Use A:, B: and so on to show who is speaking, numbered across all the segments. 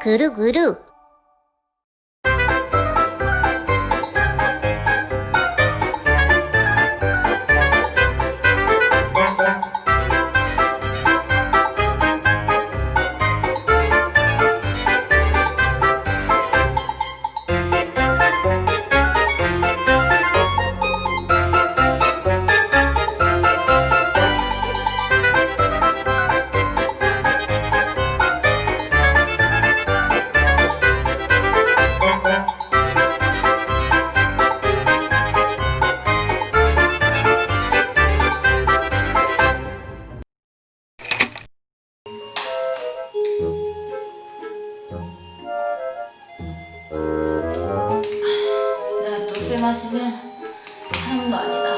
A: 구루구루.
B: 내가 또 술 마시면 사람도 아니다.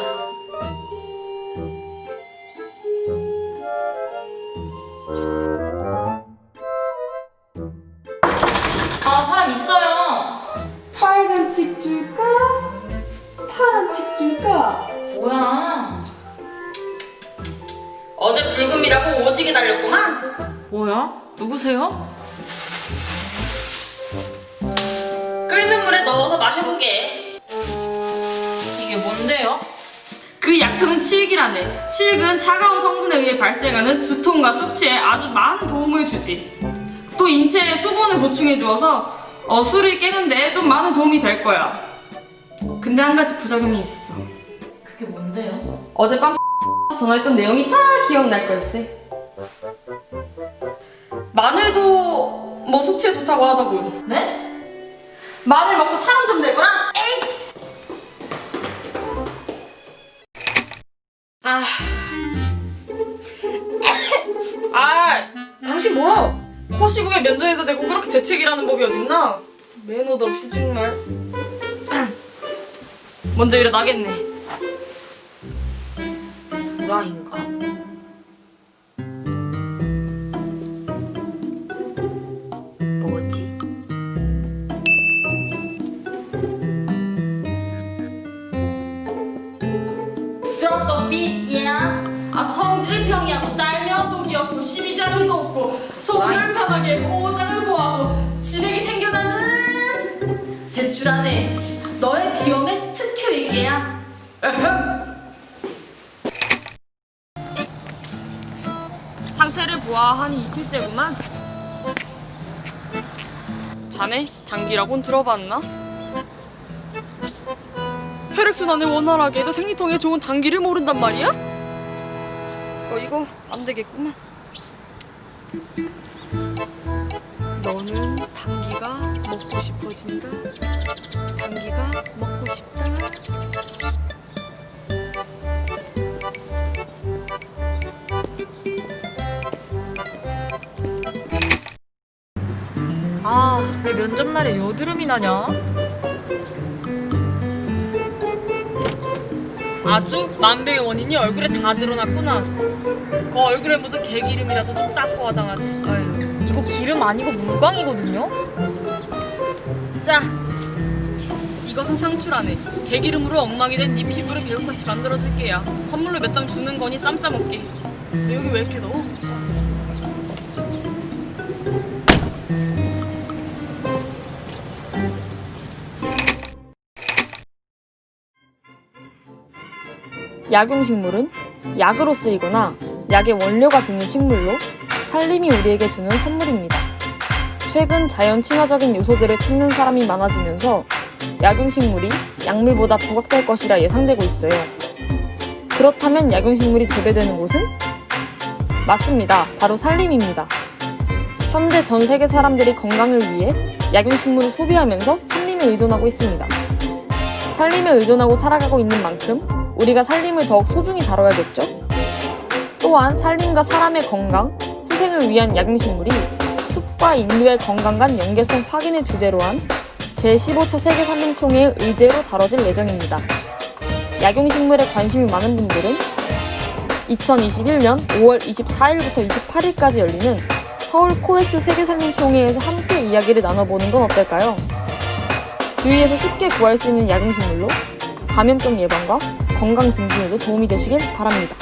B: 아 사람 있어요.
C: 빨간 칙 줄까? 파란 칙 줄까?
B: 뭐야? 어제 불금이라고 오지게 달렸구만. 뭐야? 누구세요? 끓는 물에 넣어서 마셔보게. 이게 뭔데요?
D: 그 약초는 칠기라네. 칠근 차가운 성분에 의해 발생하는 두통과 숙취에 아주 많은 도움을 주지. 또 인체에 수분을 보충해 주어서 어, 술을 깨는데 좀 많은 도움이 될 거야. 근데 한 가지 부작용이 있어.
B: 그게 뭔데요?
D: 어제 밤 전화했던 내용이 다 기억날 걸세. 마늘도 뭐 숙취에 좋다고 하더군.
B: 네?
D: 마늘 먹고 사람 좀 되거라. 에이! 아. 아, 당신 뭐야? 코시국에 면전에다 대고 그렇게 재채기라는 법이 어딨나? 매너도 없이 정말. 먼저 일어나겠네.
B: 뭐야 인가?
D: Yeah. 아 성질이 평이하고 딸면 독이 없고 시비장이 높고 속을 편하게 오장을 보하고 진액이 생겨나는 대출하네 너의 비염의 특효이게야 상태를 보아하니 이틀째구만 자네 당기라곤 들어봤나? 혈액순환을 원활하게 해도 생리통에 좋은 당기를 모른단 말이야? 어, 이거 안 되겠구만. 너는 당기가 먹고 싶어진다. 당기가 먹고 싶다.
E: 아, 왜 면접 날에 여드름이 나냐?
D: 아주 만병의 원인이 얼굴에 다 드러났구나. 그 얼굴에 묻은 개 기름이라도 좀 닦고 화장하지. 아유.
E: 이거 기름 아니고 물광이거든요?
D: 자, 이것은 상추라네. 개 기름으로 엉망이 된 네 피부를 배우같이 만들어줄게야. 선물로 몇 장 주는 거니 쌈 싸먹게. 근데 여기 왜 이렇게 더워? 약용식물은 약으로 쓰이거나 약의 원료가 되는 식물로 살림이 우리에게 주는 선물입니다. 최근 자연 친화적인 요소들을 찾는 사람이 많아지면서 약용식물이 약물보다 부각될 것이라 예상되고 있어요. 그렇다면 약용식물이 재배되는 곳은? 맞습니다. 바로 산림입니다. 현대 전 세계 사람들이 건강을 위해 약용식물을 소비하면서 산림에 의존하고 있습니다. 산림에 의존하고 살아가고 있는 만큼 우리가 산림을 더욱 소중히 다뤄야겠죠? 또한 산림과 사람의 건강, 후생을 위한 약용식물이 숲과 인류의 건강 간 연계성 확인을 주제로 한 제15차 세계산림총회의 의제로 다뤄질 예정입니다. 약용식물에 관심이 많은 분들은 2021년 5월 24일부터 28일까지 열리는 서울 코엑스 세계산림총회에서 함께 이야기를 나눠보는 건 어떨까요? 주위에서 쉽게 구할 수 있는 약용식물로 감염병 예방과 건강 증진에도 도움이 되시길 바랍니다.